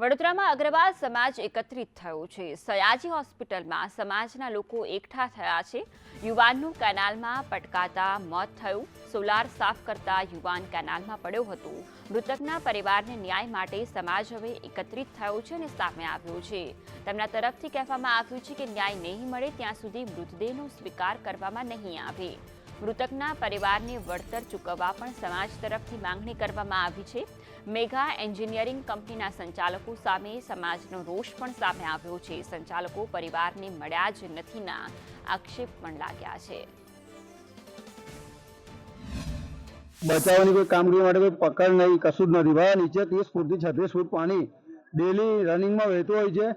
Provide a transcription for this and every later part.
વડોદરામાં અગ્રવાલ સમાજ એકત્રિત થયો છે. સયાજી હોસ્પિટલમાં સમાજના લોકો એકઠા થયા છે. યુવાનનું કેનાલમાં પટકાતા મોત થયું. સોલાર સાફ કરતા યુવાન કેનાલમાં પડ્યો હતો. મૃતકના પરિવારને ન્યાય માટે સમાજ હવે એકત્રિત થયો છે અને સામે આવ્યો છે. તેમના તરફથી કહેવામાં આવ્યું છે કે ન્યાય નહીં મળે ત્યાં સુધી મૃતદેહનો સ્વીકાર કરવામાં નહીં આવે. મૃતકના પરિવારને વળતર ચૂકવવા પણ સમાજ તરફથી માંગણી કરવામાં આવી છે. મેઘા એન્જિનિયરિંગ કંપનીના સંચાલકો સામે સમાજનો રોષ પણ સામે આવ્યો છે. સંચાલકો પરિવારને મળ્યા જ નથીના આક્ષેપ પણ લાગ્યા છે. બચાવવાની કોઈ કામગીરી માટે કોઈ પકડ નહીં, કશું જ નથી. ભાઈ નીચે ત્રીસ ફૂટથી છત્રીસ ફૂટ પાણી ડેલી રનિંગમાં વહેતું હોય છે.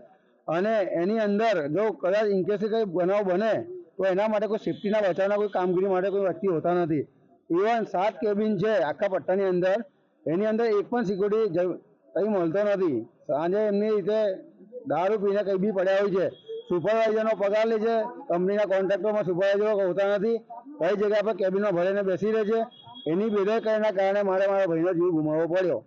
અને એની અંદર જો કદાચ ઇનકેસ કંઈ બનાવ બને તો એના માટે કોઈ સેફટીના બચાવના કોઈ કામગીરી માટે કોઈ વ્યક્તિ હોતા નથી. ઇવન સાત કેબિન છે આખા પટ્ટાની અંદર, એની અંદર એક પણ સિક્યુરિટી કંઈ મળતો નથી. સાંજે એમની રીતે દારૂ પીને કંઈ બી પડ્યા હોય છે સુપરવાઇઝરનો પગાર લે છે કંપનીના કોન્ટ્રાક્ટરમાં સુપરવાઇઝરો હોતા નથી. કઈ જગ્યા પર કેબિનમાં ભરીને બેસી રહે છે એની બેદરકારીના કારણે મારે મારા ભાઈનો જીવ ગુમાવવો પડ્યો.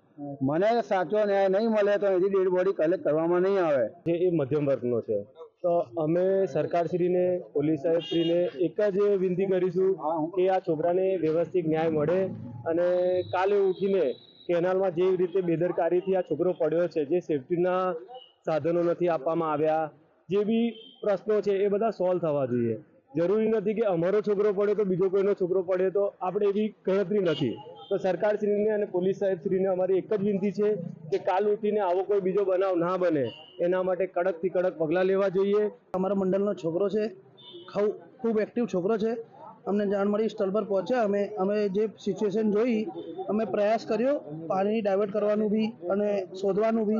મને સાચો ન્યાય નહીં મળે તો એની ડેડ બોડી કલેક્ટ કરવામાં નહીં આવે. જે એ મધ્યમ વર્ગનો છે. તો અમે સરકારશ્રીને પોલીસ સાહેબશ્રીને એક જ વિનંતી કરીશું કે આ છોકરાને વ્યવસ્થિત ન્યાય મળે અને કાલે ઉઠીને કેનાલમાં જે રીતે બેદરકારીથી આ છોકરો પડ્યો છે, જે સેફટીના સાધનો નથી આપવામાં આવ્યા, જે બી પ્રશ્નો છે એ બધા સોલ્વ થવા જોઈએ. જરૂરી નથી કે અમારો છોકરો પડે તો બીજો કોઈનો છોકરો પડે તો આપણે એવી ગણતરી નથી. તો સરકારશ્રીને અને પોલીસ સાહેબશ્રીને અમારી એક જ વિનંતી છે કે કાલ ઉઠીને આવો કોઈ બીજો બનાવ ના બને. એના માટે કડકથી કડક પગલાં લેવા જોઈએ. અમારા મંડળનો છોકરો છે ખઉ- ખૂબ એક્ટિવ છોકરો છે. અમને જાણ મળી સ્થળ પર પહોંચ્યા. અમે અમે જે સિચ્યુએશન જોઈ અમે પ્રયાસ કર્યો પાણી ડાયવર્ટ કરવાનું બી અને શોધવાનું બી.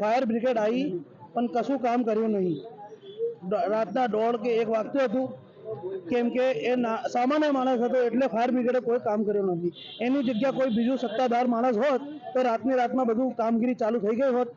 ફાયર બ્રિગેડ આવી પણ કશું કામ કર્યું નહીં. રાતના દોઢ કે એક વાગતું હતું. કેમ કે એ સામાન્ય માણસ હતો એટલે ફાયર બ્રિગેડે કોઈ કામ કર્યું નથી. એની જગ્યા કોઈ બીજું સત્તાધાર માણસ હોત તો રાતની રાતમાં બધું કામગીરી ચાલુ થઈ ગઈ હોત.